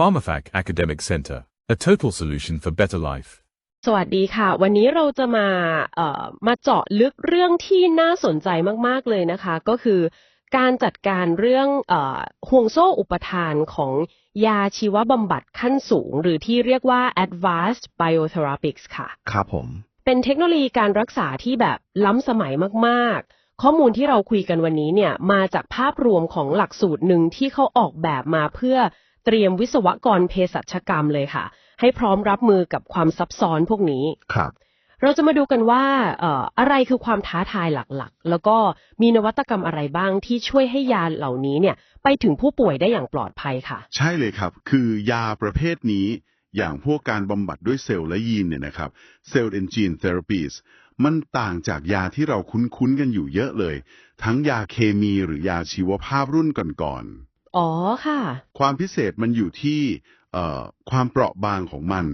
PharmaFac Academic Center, a total solution for better life. สวัสดีค่ะ วันนี้เราจะมาเอ่อมาเจาะลึกเรื่องที่น่าสนใจมาก ๆ เลยนะคะ ก็คือการจัดการเรื่องเอ่อห่วงโซ่อุปทานของยาชีวบำบัดขั้นสูง หรือที่เรียกว่า advanced biotherapeutics ค่ะ ครับผม เป็นเทคโนโลยีการรักษาที่แบบล้ำสมัยมาก ๆ ข้อมูลที่เราคุยกันวันนี้เนี่ยมาจากภาพรวมของหลักสูตรหนึ่งที่เขาออกแบบมาเพื่อ เตรียมวิศวกรเภสัชกรรมเลยค่ะ ให้พร้อมรับมือกับความซับซ้อนพวกนี้ครับเราจะมาดูกันว่าเอ่ออะไรคือความท้าทายหลักๆ แล้วก็มีนวัตกรรมอะไรบ้างที่ช่วยให้ยาเหล่านี้เนี่ยไปถึงผู้ป่วยได้อย่างปลอดภัยค่ะ ใช่เลยครับ คือยาประเภทนี้อย่างพวกการบำบัดด้วยเซลล์และยีนเนี่ยนะครับเซลล์ and gene therapies มันต่างจากยาที่เราคุ้นๆกันอยู่เยอะเลย ทั้งยาเคมีหรือยาชีวภาพรุ่นก่อน อ๋อค่ะๆความพิเศษมันอยู่ที่เอ่อความเปราะบางของมัน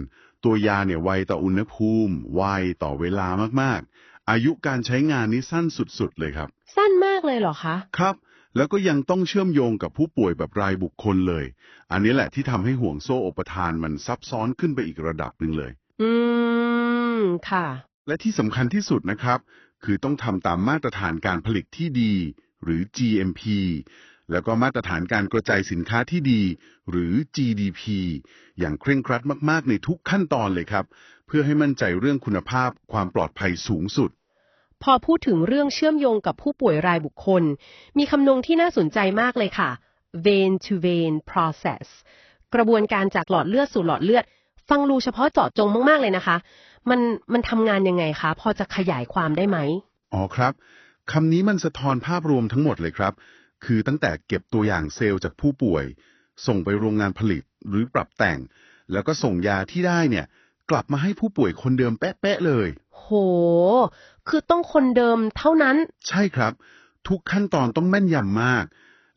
ตัวยาเนี่ยไวต่ออุณหภูมิ ไวต่อเวลามากๆ อายุการใช้งานนี้สั้นสุดๆเลยครับ สั้นมากเลยเหรอคะ ครับ แล้วก็ยังต้องเชื่อมโยงกับผู้ป่วยแบบรายบุคคลเลย อันนี้แหละที่ทำให้ห่วงโซ่อุปทานมันซับซ้อนขึ้นไปอีกระดับหนึ่งเลย อืม ค่ะ และที่สำคัญที่สุดนะครับ คือต้องทำตามมาตรฐานการผลิตที่ดี หรือ GMP แล้วก็มาตรฐานการกระจายสินค้าที่ดี หรือ GDP อย่างเคร่งครัดมาก ๆ ในทุกขั้นตอนเลยครับ เพื่อให้มั่นใจเรื่องคุณภาพความปลอดภัยสูงสุด พอพูดถึงเรื่องเชื่อมโยงกับผู้ป่วยรายบุคคล มีคำนงที่น่าสนใจมากเลยค่ะ vein to vein process กระบวนการจากหลอดเลือดสู่หลอดเลือด ฟังรูเฉพาะเจาะจงมาก ๆ เลยนะคะ มันมันทำงานยังไงคะ พอจะขยายความได้ไหม อ๋อครับคำนี้มันสะท้อนภาพรวมทั้งหมดเลยครับ คือตั้งแต่เก็บตัวอย่างเซลล์จากผู้ป่วย ส่งไปโรงงานผลิตหรือปรับแต่ง แล้วก็ส่งยาที่ได้เนี่ย กลับมาให้ผู้ป่วยคนเดิมเป๊ะๆเลย โห คือต้องคนเดิมเท่านั้น ใช่ครับ ทุกขั้นตอนต้องแม่นยำมาก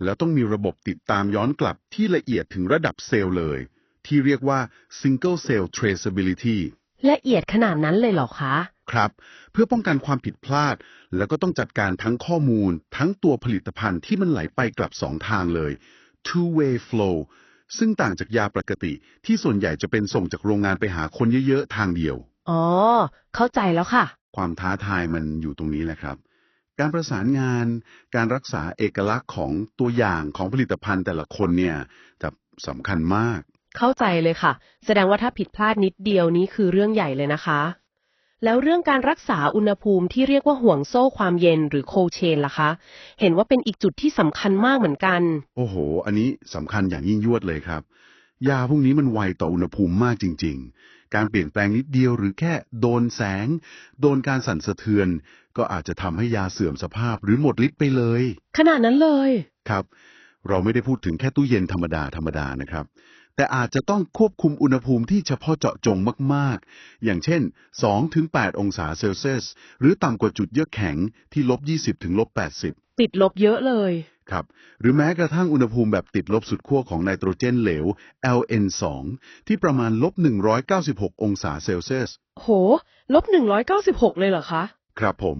แล้วต้องมีระบบติดตามย้อนกลับที่ละเอียดถึงระดับเซลล์เลย ที่เรียกว่า single cell traceability ละเอียดขนาดนั้นเลยเหรอคะ ครับ เพื่อป้องกันความผิดพลาด แล้วก็ต้องจัดการทั้งข้อมูล ทั้งตัวผลิตภัณฑ์ที่มันไหลไปกลับสองทางเลย two way flow ซึ่งต่างจากยาปกติ ที่ส่วนใหญ่จะเป็นส่งจากโรงงานไปหาคนเยอะๆ ทางเดียว อ๋อ เข้าใจแล้วค่ะ ความท้าทายมันอยู่ตรงนี้แหละครับ การประสานงาน การรักษาเอกลักษณ์ของตัวอย่างของผลิตภัณฑ์แต่ละคนเนี่ยจะสำคัญมาก เข้าใจเลยค่ะ แสดงว่าถ้าผิดพลาดนิดเดียวนี้คือเรื่องใหญ่เลยนะคะ แล้วเรื่องการรักษาอุณหภูมิที่เรียกว่าห่วงโซ่ความเย็นหรือโคเชนล่ะคะ เห็นว่าเป็นอีกจุดที่สำคัญมากเหมือนกัน โอ้โห อันนี้สำคัญอย่างยิ่งยวดเลยครับ ยาพวกนี้มันไวต่ออุณหภูมิมากจริง ๆ การเปลี่ยนแปลงนิดเดียวหรือแค่โดนแสง โดนการสั่นสะเทือน ก็อาจจะทำให้ยาเสื่อมสภาพหรือหมดฤทธิ์ไปเลย ขนาดนั้นเลย ครับ เราไม่ได้พูดถึงแค่ตู้เย็นธรรมดาธรรมดานะครับ แต่อาจจะต้องควบคุมอุณหภูมิที่เฉพาะเจาะจงมาก ๆ อย่างเช่น 2-8 องศาเซลเซียส หรือต่ำกว่าจุดเยือกแข็งที่ลบ 20 ถึงลบ 80 ติดลบเยอะเลย ครับ หรือแม้กระทั่งอุณหภูมิแบบติดลบสุดขั้วของไนโตรเจนเหลว LN2 ที่ประมาณลบ 196 องศาเซลเซียส โห ลบหนึ่งร้อยเก้าสิบหกเลยเหรอคะ ครับผม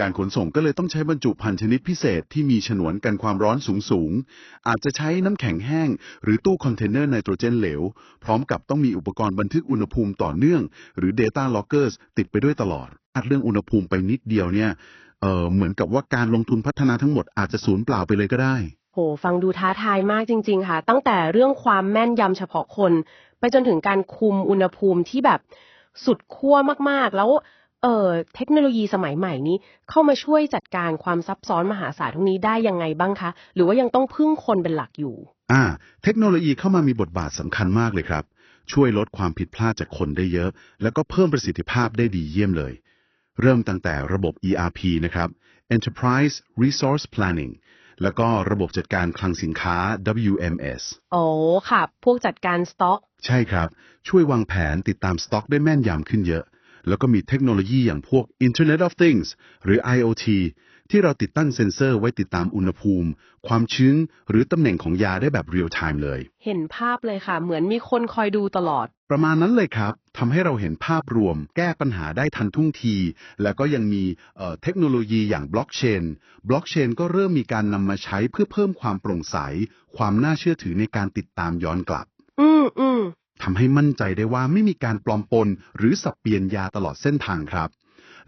การขนส่งก็เลยต้องใช้บรรจุภัณฑ์ชนิดพิเศษที่มีฉนวนกันความร้อนสูงสูงๆ อาจจะใช้น้ำแข็งแห้ง หรือตู้คอนเทนเนอร์ไนโตรเจนเหลว พร้อมกับต้องมีอุปกรณ์บันทึกอุณหภูมิต่อเนื่อง หรือ Data Lockers ติดไปด้วยตลอดอัดเรื่องอุณหภูมิไปนิดเดียวเนี่ยเออเหมือนกับว่าการลงทุนพัฒนาทั้งหมดอาจจะสูญเปล่าไปเลยก็ได้ โห ฟังดูท้าทายมากจริง ๆ ค่ะ ตั้งแต่เรื่องความแม่นยำเฉพาะคน ไปจนถึงการคุมอุณหภูมิที่แบบสุดขั้วมากๆ แล้ว เอ่อเทคโนโลยีสมัยใหม่นี้เข้ามาช่วยจัดการความซับซ้อนมหาศาลตรงนี้ได้ยังไงบ้างคะ หรือว่ายังต้องพึ่งคนเป็นหลักอยู่ อ่า เทคโนโลยีเข้ามามีบทบาทสำคัญมากเลยครับ ช่วยลดความผิดพลาดจากคนได้เยอะ แล้วก็เพิ่มประสิทธิภาพได้ดีเยี่ยมเลย เริ่มตั้งแต่ระบบ ERP นะครับ Enterprise Resource Planning แล้วก็ระบบจัดการคลังสินค้า WMS อ๋อค่ะ พวกจัดการสต็อก ใช่ครับ ช่วยวางแผนติดตามสต็อกได้แม่นยำขึ้นเยอะ แล้วก็มีเทคโนโลยีอย่างพวก Internet of Things หรือ IoT ที่เราติดตั้งเซ็นเซอร์ไว้ติดตามอุณหภูมิ ความชื้น หรือตำแหน่งของยาได้แบบเรียลไทม์เลย เห็นภาพเลยค่ะ เหมือนมีคนคอยดูตลอด ประมาณนั้นเลยครับทำให้เราเห็นภาพรวม แก้ปัญหาได้ทันท่วงที แล้วก็ยังมีเอ่อเทคโนโลยีอย่างบล็อกเชนบล็อกเชนก็เริ่มมีการนำมาใช้เพื่อเพิ่มความโปร่งใส ความน่าเชื่อถือในการติดตามย้อนกลับออืมอืม ทำให้มั่นใจได้ว่าไม่มีการปลอมปน หรือสับเปลี่ยนยาตลอดเส้นทางครับ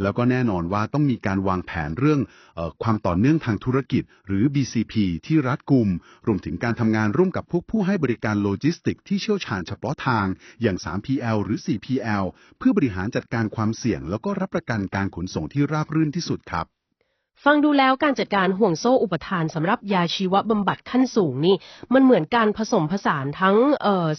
แล้วก็แน่นอนว่าต้องมีการวางแผนเรื่องออความต่อเนื่องทางธุรกิจ หรือ BCP ที่รัดกุม รวมถึงการทำงานร่วมกับพวกผู้ให้บริการโลจิสติกที่เชี่ยวชาญเฉพาะทาง อย่าง 3PL หรือ 4PL เพื่อบริหารจัดการความเสี่ยง แล้วก็รับประกันการขนส่งที่ราบรื่นที่สุดครับ ฟังดูแล้วการจัดการห่วงโซ่อุปทานสำหรับยาชีวบำบัดขั้นสูงนี่ มันเหมือนการผสมผสานทั้ง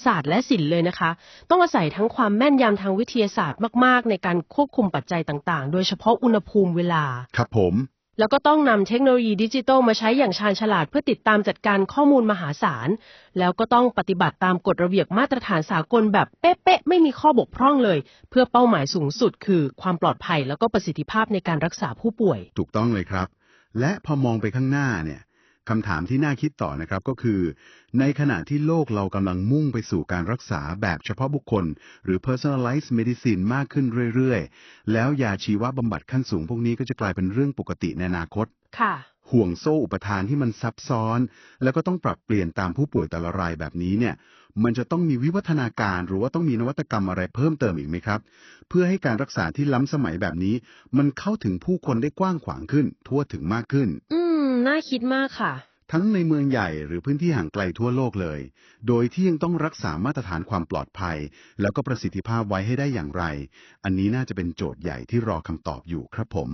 ศาสตร์และศิลป์เลยนะคะ ต้องอาศัยทั้งความแม่นยำทางวิทยาศาสตร์มาก ๆ ในการควบคุมปัจจัยต่าง ๆ โดยเฉพาะอุณหภูมิเวลา ครับผม แล้วก็ต้องนำเทคโนโลยีดิจิทัลมาใช้อย่างชาญฉลาดเพื่อติดตามจัดการข้อมูลมหาศาล แล้วก็ต้องปฏิบัติตามกฎระเบียบมาตรฐานสากลแบบเป๊ะๆ ไม่มีข้อบกพร่องเลย เพื่อเป้าหมายสูงสุดคือความปลอดภัยแล้วก็ประสิทธิภาพในการรักษาผู้ป่วย ถูกต้องเลยครับ และพอมองไปข้างหน้าเนี่ย คำถามที่น่าคิดต่อนะครับก็คือ ในขณะที่โลกเรากำลังมุ่งไปสู่การรักษาแบบเฉพาะบุคคล หรือ personalized medicine มากขึ้นเรื่อยๆ แล้วยาชีวบำบัดขั้นสูงพวกนี้ก็จะกลายเป็นเรื่องปกติในอนาคต ค่ะ ห่วงโซ่อุปทานที่มันซับซ้อน แล้วก็ต้องปรับเปลี่ยนตามผู้ป่วยแต่ละรายแบบนี้เนี่ย มันจะต้องมีวิวัฒนาการหรือว่าต้องมีนวัตกรรมอะไรเพิ่มเติมอีกไหมครับ เพื่อให้การรักษาที่ล้ำสมัยแบบนี้ มันเข้าถึงผู้คนได้กว้างขวางขึ้น ทั่วถึงมากขึ้น อืม น่าคิดมากค่ะ ทั้งในเมืองใหญ่หรือพื้นที่ห่างไกลทั่วโลกเลย โดยที่ยังต้องรักษามาตรฐานความปลอดภัย แล้วก็ประสิทธิภาพไว้ให้ได้อย่างไร อันนี้น่าจะเป็นโจทย์ใหญ่ที่รอคำตอบอยู่ครับผม